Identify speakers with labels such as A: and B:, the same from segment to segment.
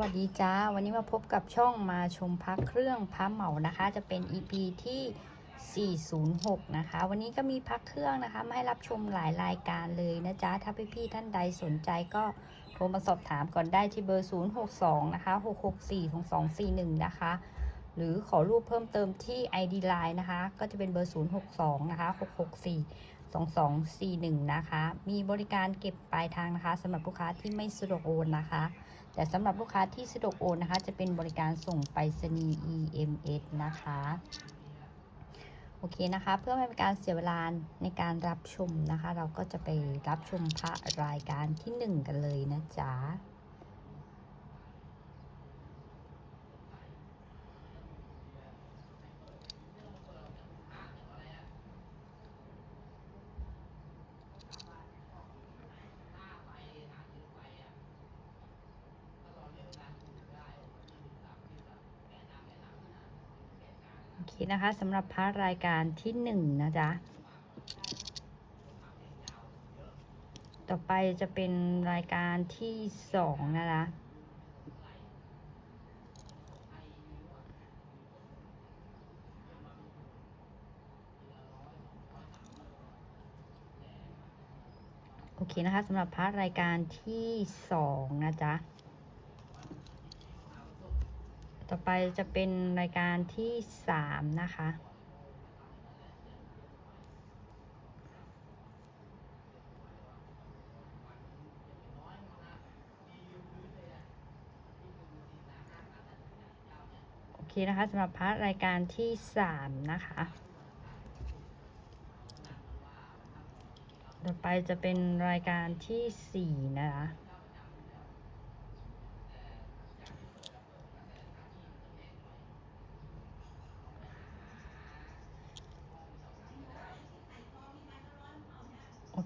A: วัสดีจ้า วันนี้มาพบกับช่องมาชมพักเครื่องพัเหมานะคะ จะเป็น EP ที่ 406 นะคะ วันนี้ก็มีพักเครื่องนะคะมาให้รับชมหลายรายการเลยนะจ๊ะ ถ้าพี่ๆท่านใดสนใจก็โทรมาสอบถามก่อนได้ที่เบอร์ 062 นะคะ 664 2241 นะคะ หรือขอรูปเพิ่มเติมที่ ID Line นะคะ ก็จะเป็นเบอร์ 062 นะคะ 664 2241 นะคะ มีบริการเก็บปลายทางนะคะสำหรับลูกค้าที่ไม่สะดวกโอนนะคะ แต่สำหรับลูกค้าที่สะดวกโอนนะคะ จะเป็นบริการส่งไปรษณีย์ EMS นะคะโอเคนะคะ เพื่อไม่เป็นการเสียเวลาในการรับชมนะคะ เราก็จะไปรับชมพระรายการที่ 1 กันเลยนะจ๊ะ โอเคนะคะสำหรับพาร์ทรายการที่หนึ่งนะจ๊ะ ต่อไปจะเป็นรายการที่สองนะคะโอเคนะคะสำหรับพาร์ทรายการที่สองนะจ๊ะ ต่อ ไปจะเป็นรายการที่สามนะคะ โอเคนะคะสำหรับพาร์ทรายการที่สามนะคะต่อไปจะเป็นรายการที่สี่นะคะ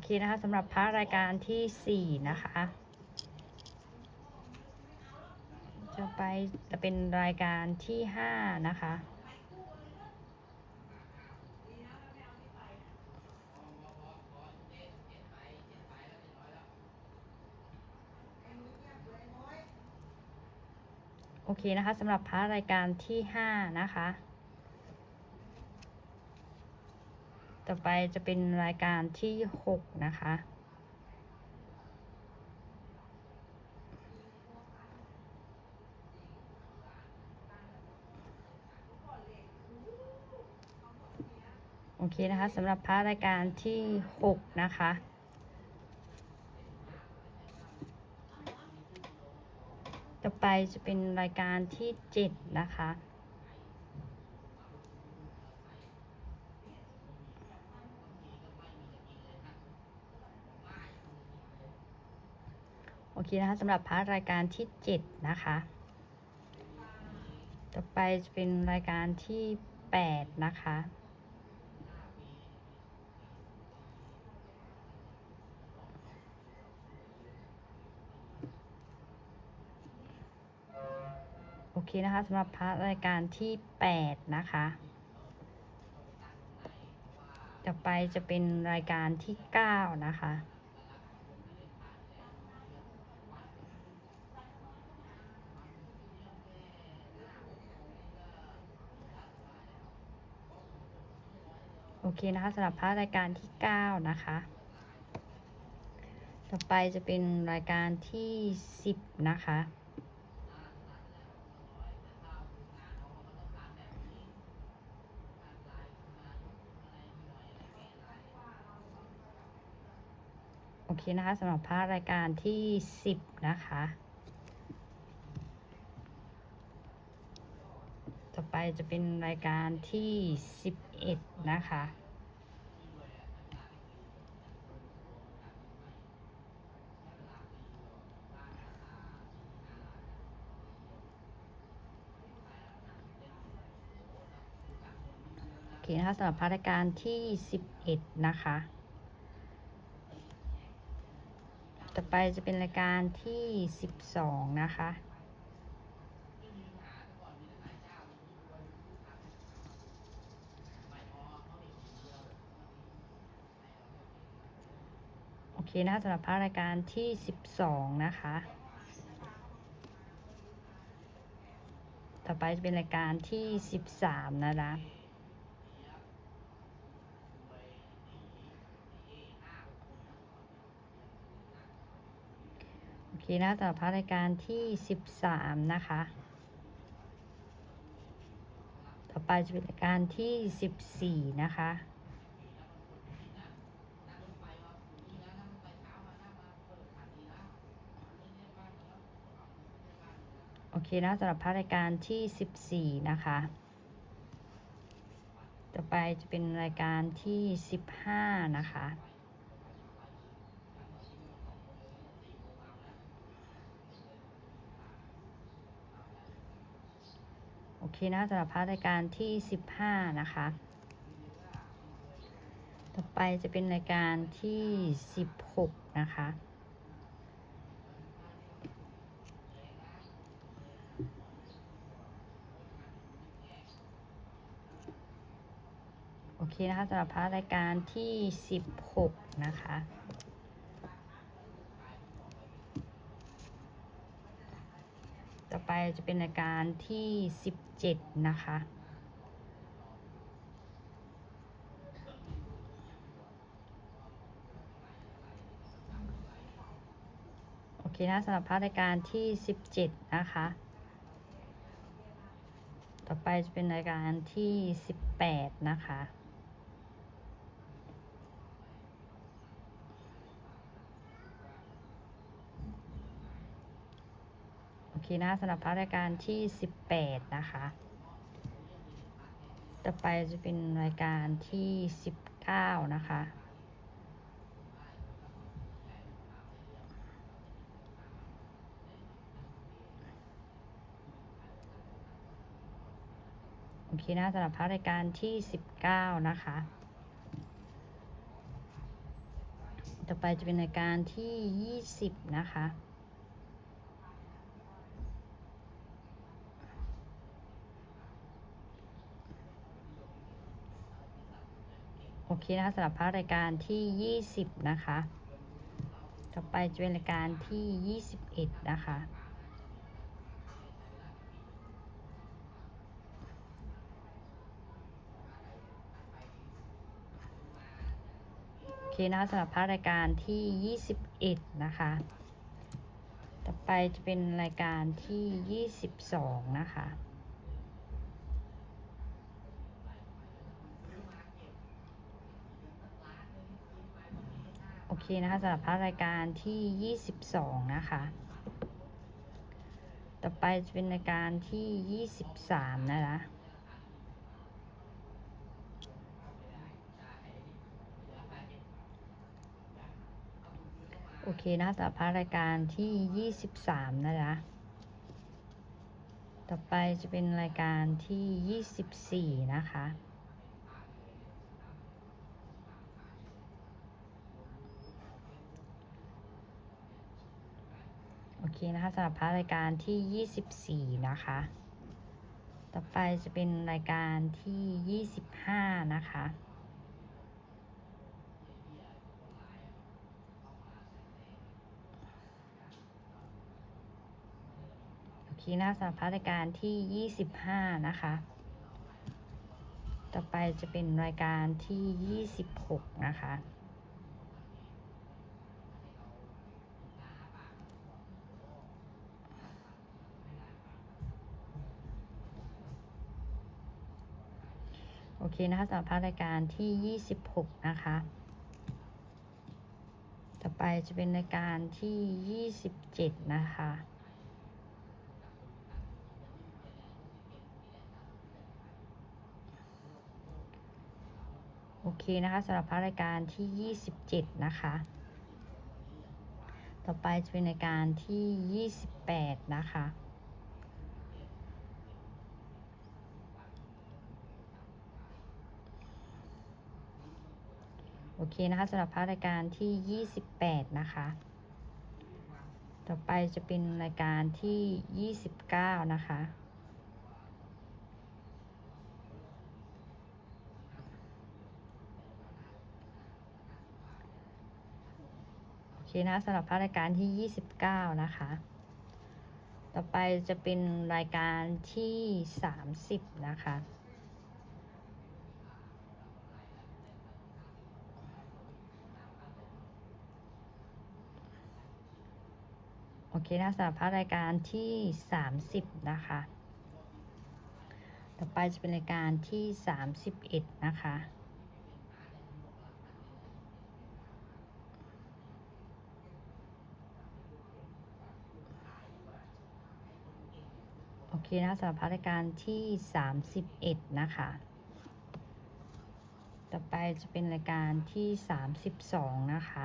A: เคนะคะสำหรับพาร์ทรายการที่สี่นะคะ จะไปจะเป็นรายการที่ห้านะคะ โอเคนะคะสำหรับพาร์ทรายการที่ห้านะคะ ต่อไปจะเป็นรายการที่หกนะคะ โอเคนะคะสำหรับพาร์ทรายการที่หกนะคะต่อไปจะเป็นรายการที่เจ็ดนะคะ อเคนะคะสำหรับพาร์ทรายการที่เจ็ดนะคะ ต่อไปจะเป็นรายการที่แปดนะคะโอเคนะคะสำหรับพาร์ทรายการที่แปดนะคะ ต่อไปจะเป็นรายการที่เก้านะคะ เคนะคะสำหรับพาร์ทรายการที่เก้านะคะ ต่อไปจะเป็นรายการที่สิบนะคะโอเคนะคะสำหรับพาร์ทรายการที่สิบนะคะ ต่อไปจะเป็นรายการที่สิ บเอ็ดนะคะ โอเคนะคะสำหรับพาร์ทรายการที่สิบเอ็ดนะคะ ต่อไปจะเป็นรายการที่สิบสองนะคะ เคนะคะสำหรับพาร์ทรายการที่สิบสองนะคะ ต่อไปจะเป็นรายการที่สิบสามนะคะโอเคนะต่อไปรายการที่สิบสามนะคะ ต่อไปจะเป็นรายการที่สิบสี่นะคะ อเคนะสำหรับพระรายการที่สิบสี่นะคะ ต่อไปจะเป็นรายการที่สิบห้านะคะ โอเคนะสำหรับพาร์ทรายการที่ 15 นะคะ ต่อไปจะเป็นรายการที่ 16 นะคะ โอเคนะคะสำหรับพาร์ทรายการที่ 16 นะคะ ต่อไปจะเป็นรายการที่ 17 นะคะโอเคนะสำหรับพาร์ทรายการที่ 17 นะคะต่อไปจะเป็นรายการที่ 18 นะคะ โอเคนะสำหรับพาร์ทรายการที่ 18 นะคะ ต่อไปจะเป็นรายการที่ 19 นะคะโอเคนะสำหรับพาร์ทรายการที่ 19 นะคะ ต่อไปจะเป็นรายการที่ 20 นะคะ เคนะคะสำหรับพาร์ทรายการที่ 20 นะคะ ต่อไปจะเป็นรายการที่ 21 นะคะโอเคนะคะสำหรับพาร์ทรายการที่ 21 นะคะ ต่อไปจะเป็นรายการที่ 22 นะคะ เคนะคะสำหรับพาร์ทรายการที่ 22 นะคะ ต่อไปจะเป็นรายการที่ 23 นะคะโอเคนะสำหรับพาร์ทรายการที่ 23 นะคะต่อไปจะเป็นรายการที่ 24 นะคะ เคนะคะสำหรับพาร์ทรายการที่ 24 นะคะ ต่อไปจะเป็นรายการที่ 25 นะคะโอเคนะสำหรับพาร์ทรายการที่ 25 นะคะ ต่อไปจะเป็นรายการที่ 26 นะคะ โอเคนะคะสำหรับพาร์ทรายการที่ 26 นะคะ ต่อไปจะเป็นรายการที่ 27 นะคะโอเคนะคะสำหรับพาร์ทรายการที่ 27 นะคะ ต่อไปจะเป็นรายการที่ 28 นะคะ โอเคนะคะสำหรับพาร์ทรายการที่ 28 นะคะ ต่อไปจะเป็นรายการที่ 29 นะคะโอเคนะสำหรับพาร์ทรายการที่ 29 นะคะต่อต่อไปจะเป็นรายการที่ 30 นะคะ อเคนะสำหรับภาพรายการที่ 30 นะคะ ต่อไปจะเป็นรายการที่ 31 นะคะโอเคนะสำหรับภาพรายการที่ 31 นะคะ ต่อไปจะเป็นรายการที่ 32 นะคะ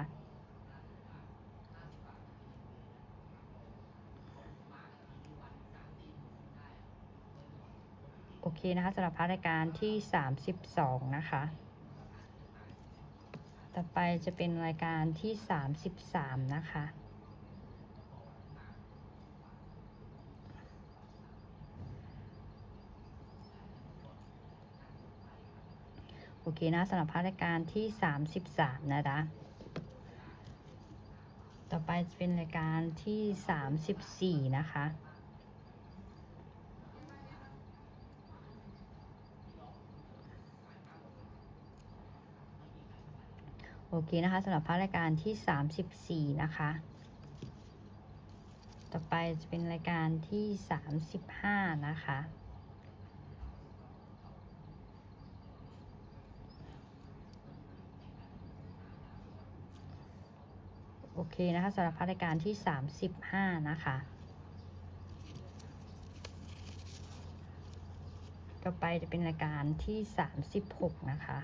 A: โอเคนะคะสำหรับพาร์ทรายการที่ 32 นะคะ ต่อไปจะเป็นรายการที่ 33 นะคะโอเคนะสำหรับพาร์ทรายการที่ 33 นะจ๊ะ ต่อไปจะเป็นรายการที่ 34 นะคะ โอเคนะคะสำหรับภาพรายการที่ 34 นะคะ ต่อไปจะเป็นรายการที่ 35 นะคะโอเคนะคะสำหรับภาพรายการที่ 35 นะคะ ต่อไปจะเป็นรายการที่ 36 นะคะ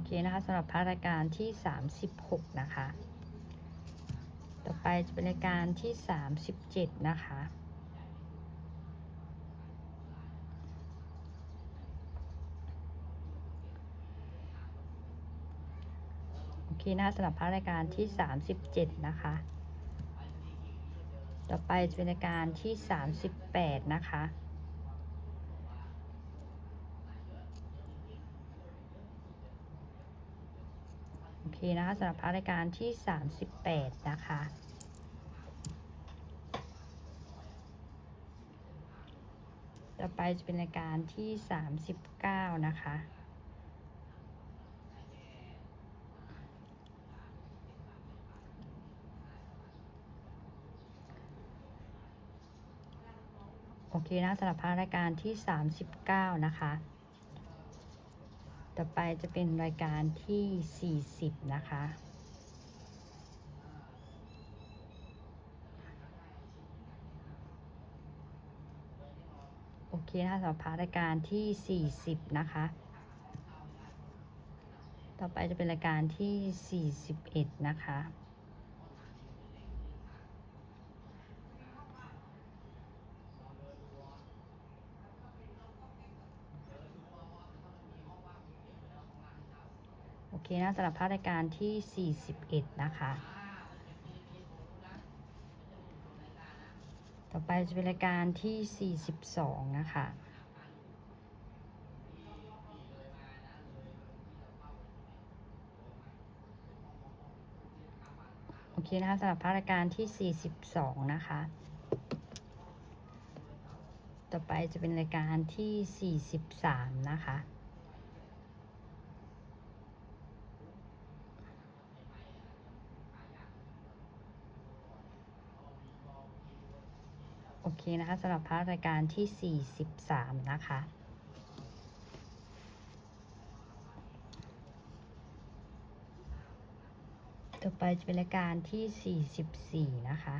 A: อเคนะคะสำหรับภารายการที่ 36 นะคะ ต่อไปจะเป็นรายการที่ 37 นะคะโอเคนะคะสำหรับภารายการที่ 37 นะคะ ต่อไปจะเป็นรายการที่ 38 นะคะ โอเคนะคะสำหรับภาพรายการที่ 38 นะคะ ต่อไปจะเป็นรายการที่ 39 นะคะโอเคนะสำหรับภารายการที่ 39 นะคะ ต่อไปจะเป็นรายการที่ 40 นะคะ โอเคนะคะสำหรับพารายการที่ 40 นะคะ ต่อไปจะเป็นรายการที่ 41 นะคะ โอเค นะสำหรับภาพรายการที่ 41 นะคะ ต่อไปจะเป็นรายการที่ 42 นะคะโอเคนะคะสำหรับภาพรายการที่ 42 นะคะ ต่อไปจะเป็นรายการที่ 43 นะคะ เคนะคะสำหรับพาร์ทรายการที่ 43 นะคะ ต่อไปจะเป็นรายการที่ 44 นะคะ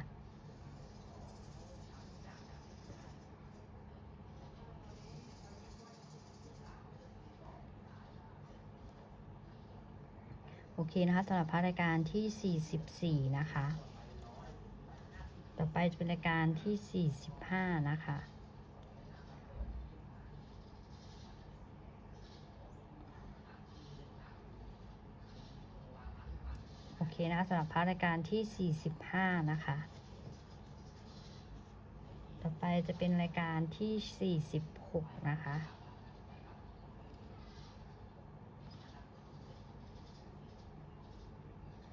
A: โอเคนะคะสำหรับพาร์ทรายการที่ 44 นะคะ ต่อไปจะเป็นรายการที่ 45 นะคะ โอเคนะคะสำหรับพาร์ทรายการที่ 45 นะคะ ต่อไปจะเป็นรายการที่ 46 นะคะ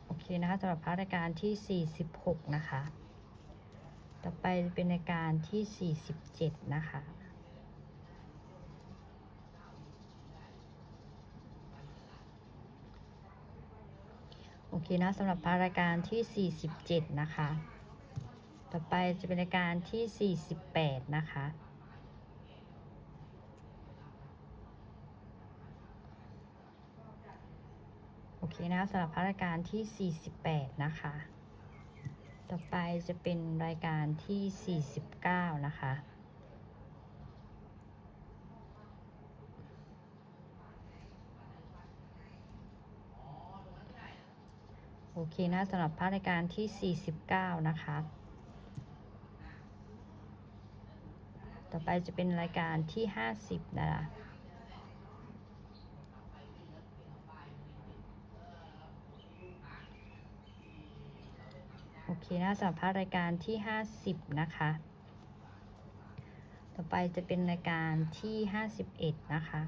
A: โอเคนะคะสำหรับพาร์ทรายการที่ 46 นะคะ ต่อไปเป็นรายการที่ 47 นะคะ โอเคนะสำหรับพระรายการที่ 47 นะคะ ต่อไปจะเป็นรายการที่ 48 นะคะโอเคนะสำหรับพระรายการที่ 48 นะคะ ต่อไปจะเป็นรายการที่ 49 นะคะ โอเคนะสำหรับพระรายการที่ 49 นะคะ ต่อไปจะเป็นรายการที่ 50 นะคะ โอเคนะสำหรับพระรายการที่ 50 นะคะ ต่อไปจะเป็นรายการที่ 51 นะคะ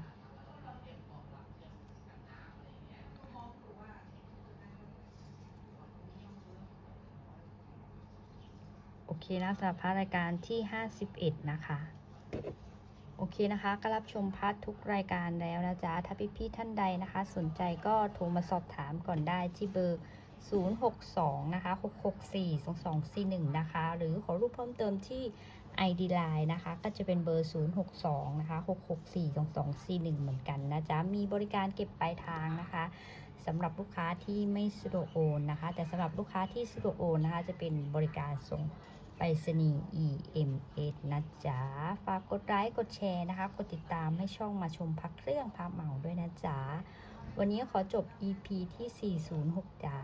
A: โอเคนะสำหรับพระรายการที่ 51 นะคะ โอเคนะคะก็รับชมพัดทุกรายการแล้วนะจ๊ะ ถ้าพี่ๆท่านใดนะคะ สนใจก็โทรมาสอบถามก่อนได้ที่เบอร์ 062 นะคะ 664 2241 นะคะ หรือขอรูปเพิ่มเติมที่ ID Line นะคะ ก็จะเป็นเบอร์ 062 นะคะ 664 2241 เหมือนกันนะจ๊ะ มีบริการเก็บปลายทางนะคะสำหรับลูกค้าที่ไม่สะดวกโอนนะคะ แต่สำหรับลูกค้าที่สะดวกโอนนะคะ จะเป็นบริการส่งไปรษณีย์ EMS นะจ๊ะ ฝากกดไลค์ กดแชร์นะคะ กดติดตามให้ช่องมาชมพักเครื่องพาเหมาด้วยนะจ๊ะ วันนี้ขอจบ EP ที่ 406 จ้า